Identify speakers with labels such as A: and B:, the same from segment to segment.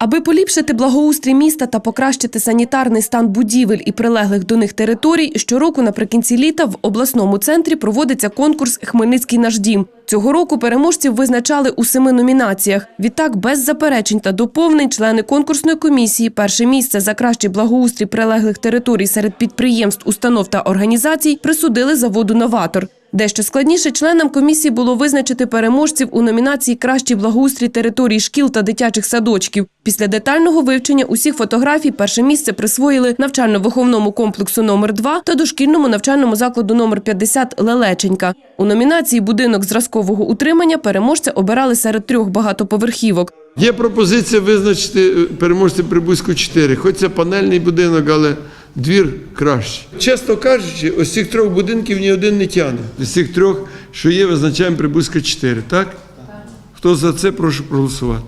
A: Аби поліпшити благоустрій міста та покращити санітарний стан будівель і прилеглих до них територій, щороку наприкінці літа в обласному центрі проводиться конкурс Хмельницький наш дім. Цього року переможців визначали у семи номінаціях. Відтак, без заперечень та доповнень, члени конкурсної комісії перше місце за кращий благоустрій прилеглих територій серед підприємств, установ та організацій присудили заводу Новатор. Дещо складніше членам комісії було визначити переможців у номінації Кращий благоустрій територій шкіл та дитячих садочків. Після детального вивчення усіх фотографій перше місце присвоїли навчально-виховному комплексу номер 2 та дошкільному навчальному закладу номер 50 Лелеченька. У номінації Будинок зразкового утримання переможця обирали серед трьох багатоповерхівок.
B: Є пропозиція визначити е, переможця Прибузьку 4. Хоч це панельний будинок, але двір краще. Чесно кажучи, ось цих трьох будинків ні один не тягне. З цих трьох, що є, визначаємо Прибузька 4, так? Хто за це, прошу проголосувати.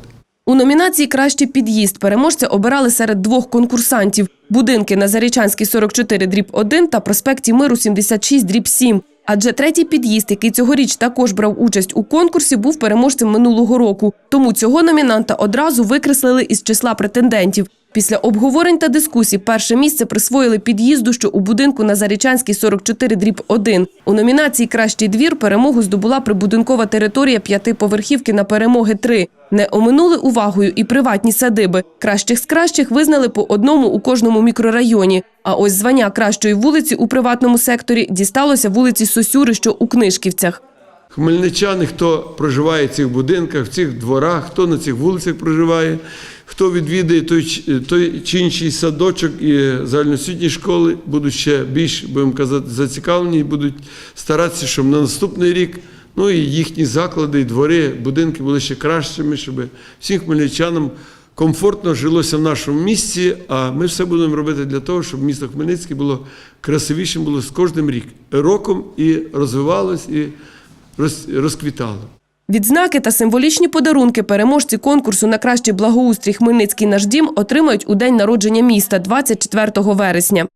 A: У номінації Кращий під'їзд переможця обирали серед двох конкурсантів: будинки на Зарічанській 44 дріб 1 та проспекті Миру 76 дріб 7. Адже третій під'їзд, який цьогоріч також брав участь у конкурсі, був переможцем минулого року. Тому цього номінанта одразу викреслили із числа претендентів. Після обговорень та дискусій перше місце присвоїли під'їзду, що у будинку на Зарічанській 44 дріб 1. У номінації Кращий двір перемогу здобула прибудинкова територія п'ятиповерхівки на перемоги 3. Не оминули увагою і приватні садиби. Кращих з кращих визнали по одному у кожному мікрорайоні. А ось звання кращої вулиці у приватному секторі дісталося вулиці Сосюри, що у Книжківцях.
B: Хмельничани, хто проживає в цих будинках, в цих дворах, хто на цих вулицях проживає, хто відвідує той, той чи інший садочок і загальноосвітні школи, будуть ще більш, будемо казати, зацікавлені будуть старатися, щоб на наступний рік ну і їхні заклади, і двори, будинки були ще кращими, щоб всім хмельничанам комфортно жилося в нашому місті, а ми все будемо робити для того, щоб місто Хмельницьке було красивішим було з кожним рік, роком і розвивалось, і розквітало.
A: Відзнаки та символічні подарунки переможці конкурсу на кращий благоустрій Хмельницький наш дім отримають у день народження міста 24 вересня.